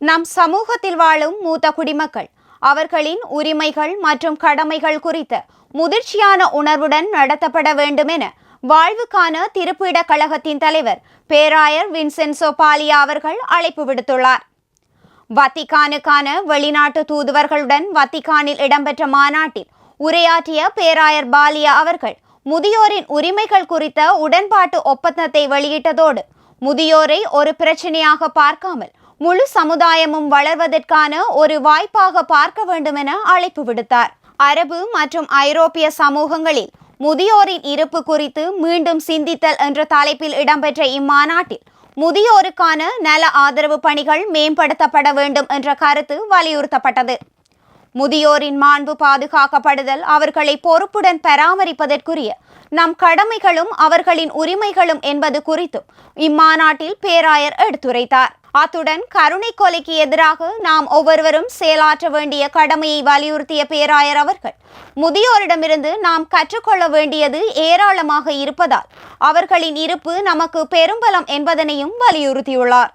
நம் சமூகத்தில் வாழும் மூத்த குடிமக்கள். அவர்களின் உரிமைகள் மற்றும் கடமைகள் குறித்த முதிர்ச்சியான உணர்வுடன் நடத்தப்பட வேண்டும் என வாழ்வுக்கான திருப்பிட கழகத்தின் தலைவர் பேராயர் வின்சென்சோ பாலியா அவர்கள் அழைப்பு விடுத்துள்ளார். வத்திக்கானுக்கான வெளிநாட்டு தூதுவர்களுடன் வத்திக்கானில் இடம்பெற்ற மாநாட்டில் உரையாற்றிய பேராயர் பாலியா அவர்கள் முதியோரின் உரிமைகள் குறித்த உடன்பாட்டு ஒப்பந்தத்தை வெளியிட்டதோடு முதியோரை ஒரு பிரச்சனையாக பார்க்காமல் முழு சமுதாயமும் வளர்வதற்கான ஒரு வாய்ப்பாக பார்க்க வேண்டும் என அழைப்பு விடுத்தார். அரபு மற்றும் ஐரோப்பிய சமூகங்களில் முதியோரின் இருப்பு குறித்து மீண்டும் சிந்தித்தல் என்ற தலைப்பில் இடம்பெற்ற இம்மாநாட்டில் முதியோருக்கான நல ஆதரவு பணிகள் மேம்படுத்தப்பட வேண்டும் என்ற கருத்து வலியுறுத்தப்பட்டது. முதியோரின் மாண்பு பாதுகாக்கப்படுதல் அவர்களை பொறுப்புடன் பராமரிப்பதற்குரிய நம் கடமைகளும் அவர்களின் உரிமைகளும் என்பது குறித்தும் இம்மாநாட்டில் பேராயர் எடுத்துரைத்தார். அத்துடன் கருணை கொலைக்கு எதிராக நாம் ஒவ்வொருவரும் செயலாற்ற வேண்டிய கடமையை வலியுறுத்திய பேராயர் அவர்கள் முதியோரிடமிருந்து நாம் கற்றுக்கொள்ள வேண்டியது ஏராளமாக இருப்பதால் அவர்களின் இருப்பு நமக்கு பெரும்பலம் என்பதனையும் வலியுறுத்தியுள்ளார்.